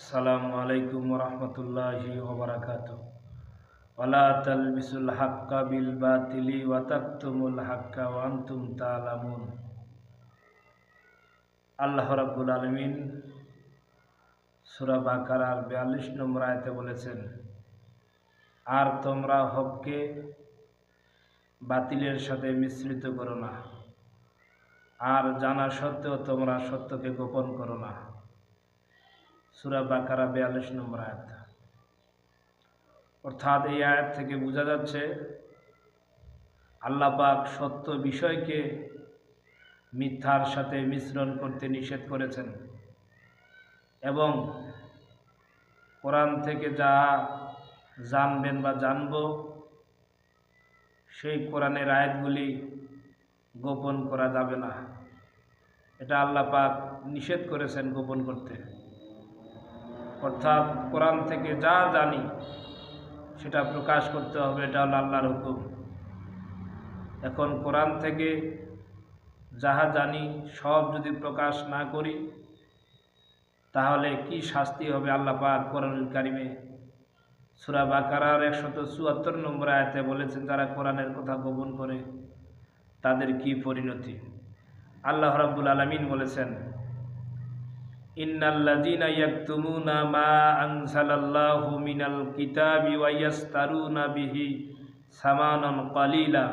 আসসালামু আলাইকুম রহমতুল্লাহি ওবরাকাত। ওয়ালা তালবিসুল হাক্কা বিল বাতিলি ওয়া তাকতুমুল হাক্কা ওয়া আনতুম তাআলামুন আল্লাহ রাব্বুল আলামিন সূরা বাকারার 42 নম্বর আয়াতে বলেছেন, আর তোমরা হককে বাতিলের সাথে মিশ্রিত করো না। আর জানা সত্ত্বেও তোমরা সত্যকে গোপন করো না। সুরা বাকারা বিয়াল্লিশ নম্বর আয়াত অর্থাৎ এই আয়াত থেকে বোঝা যাচ্ছে, আল্লাহ পাক সত্য বিষয়কে মিথ্যার সাথে মিশ্রণ করতে নিষেধ করেছেন এবং কোরআন থেকে যা জানবেন বা জানব, সেই কোরআনের আয়াতগুলি গোপন করা যাবে না। এটা আল্লাহ পাক নিষেধ করেছেন গোপন করতে। অর্থাৎ কোরআন থেকে যা জানি, সেটা প্রকাশ করতে হবে, এটা হলো আল্লাহর হুকুম। এখন কোরআন থেকে যাহা জানি, সব যদি প্রকাশ না করি, তাহলে কি শাস্তি হবে আল্লাহ পাক কোরআনুল কারিমে? সুরা বাকারার একশত চুয়াত্তর নম্বর আয়তে বলেছেন, যারা কোরআনের কথা গোপন করে, তাদের কি পরিণতি? আল্লাহ রাব্বুল আলমিন বলেছেন ইন্নাল্লাযীনা ইয়াকতুমুনা মা আনজালাল্লাহু মিনাল কিতাবি ওয়া ইয়াস্তারুনা বিহি সামানান কালিলা।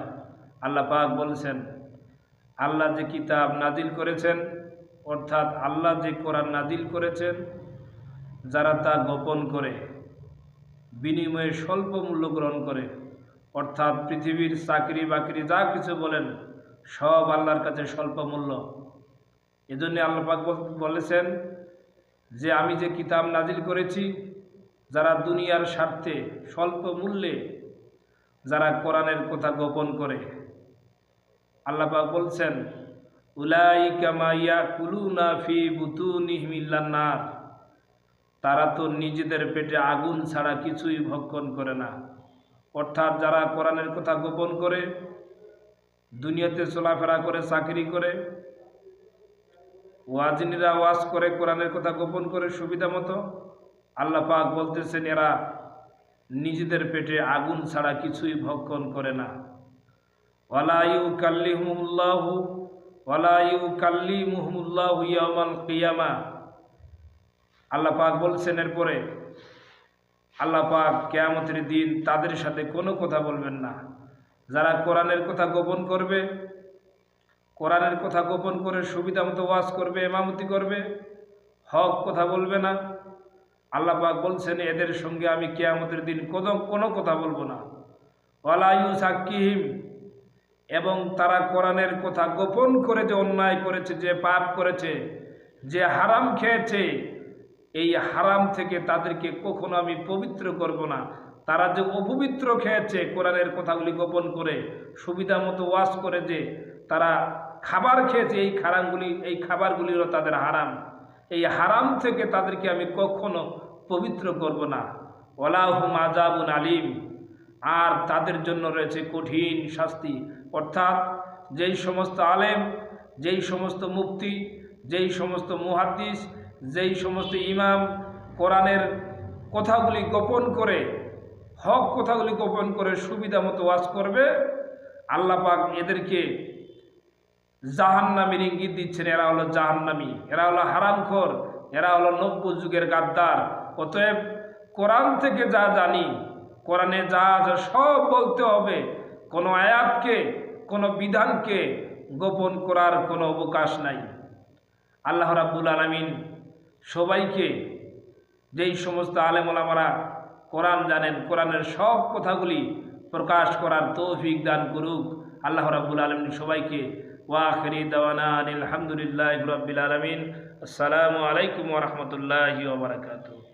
আল্লাহ পাক বলছেন, আল্লাহ যে কিতাব নাজিল করেছেন, অর্থাৎ আল্লাহ যে কোরআন নাজিল করেছেন, যারা তা গোপন করে, বিনিময়ে স্বল্প মূল্য গ্রহণ করে, অর্থাৎ পৃথিবীর চাকরি বাকরি যা কিছু বলেন, সব আল্লাহর কাছে স্বল্প মূল্য। এজন্য আল্লাপাক বলেছেন যে আমি যে কিতাব নাজিল করেছি, যারা দুনিয়ার স্বার্থে স্বল্প মূল্যে যারা কোরআনের কথা গোপন করে। আল্লাপাক বলছেন উলাই কামাইয়া কুলুনা ফি বুতু তারা তো নিজেদের পেটে আগুন ছাড়া কিছুই ভক্ষণ করে না। অর্থাৎ যারা কোরআনের কথা গোপন করে, দুনিয়াতে চলাফেরা করে, চাকরি করে ওয়াজিনীরা ওয়াজ করে, কোরআনের কথা গোপন করে সুবিধা মতো আল্লাহ পাক বলতেছেন, এরা নিজেদের পেটে আগুন ছাড়া কিছুই ভক্ষণ করে না। ওয়ালাইউ কাল্লি হুমুল্লাহু ওয়ালাইউ কাল্লি মুহমুল্লাহু ইয়ামাল কিয়ামা। আল্লাহ পাক বলছেন, এরপরে আল্লাহ পাক কেয়ামতের দিন তাদের সাথে কোনো কথা বলবেন না। যারা কোরআনের কথা গোপন করবে কোরআনের কথা গোপন করে সুবিধা মতো ওয়াজ করবে এমামতি করবে, হক কথা বলবে না। আল্লাহ পাক বলছেন, এদের সঙ্গে আমি কেয়ামতের দিন কোনো কোনো কথা বলব না। ওয়ালায়ু সাক্ষিহিম এবং তারা কোরআনের কথা গোপন করে যে অন্যায় করেছে, যে পাপ করেছে, যে হারাম খেয়েছে, এই হারাম থেকে তাদেরকে কখনো আমি পবিত্র করব না। তারা যে অপবিত্র খেয়েছে কোরআনের কথাগুলি গোপন করে, সুবিধা মতো ওয়াশ করে যে তারা খাবার খেয়েছে, এই খারামগুলি এই খাবারগুলিরও তাদের হারাম। এই হারাম থেকে তাদেরকে আমি কখনো পবিত্র করব না। ওলাহুম আজাবুন আলিম। আর তাদের জন্য রয়েছে কঠিন শাস্তি। অর্থাৎ যেই সমস্ত আলেম, যেই সমস্ত মুক্তি যেই সমস্ত মুহাদ্দিস, যেই সমস্ত ইমাম কোরআনের কথাগুলি গোপন করে, হক কথাগুলি গোপন করে সুবিধা মতো ওয়াজ করবে, আল্লাহ পাক এদেরকে জাহান্নামীর ইঙ্গিত দিচ্ছেন, এরা হলো জাহান্নামী, এরা হলো হারামখোর, এরা হলো নব্য যুগের গাদ্দার। অতএব কোরআন থেকে যা জানি, কোরআনে যা আছে সব বলতে হবে। কোনো আয়াতকে, কোনো বিধানকে গোপন করার কোনো অবকাশ নাই। আল্লাহ রাব্বুল আলমিন সবাইকে যেই সমস্ত আলেমোলামারা কোরআন জানেন, কোরআনের সব কথাগুলি প্রকাশ করার তৌফিক দান করুক। আল্লাহ রাব্বুল আলমিন সবাইকে ওয়াখরি দাওয়ানা আলহামদুলিল্লাহ রবিল আলমিন। আসসালামু আলাইকুম ওরহমতুল্লাহ ওবরাকাতু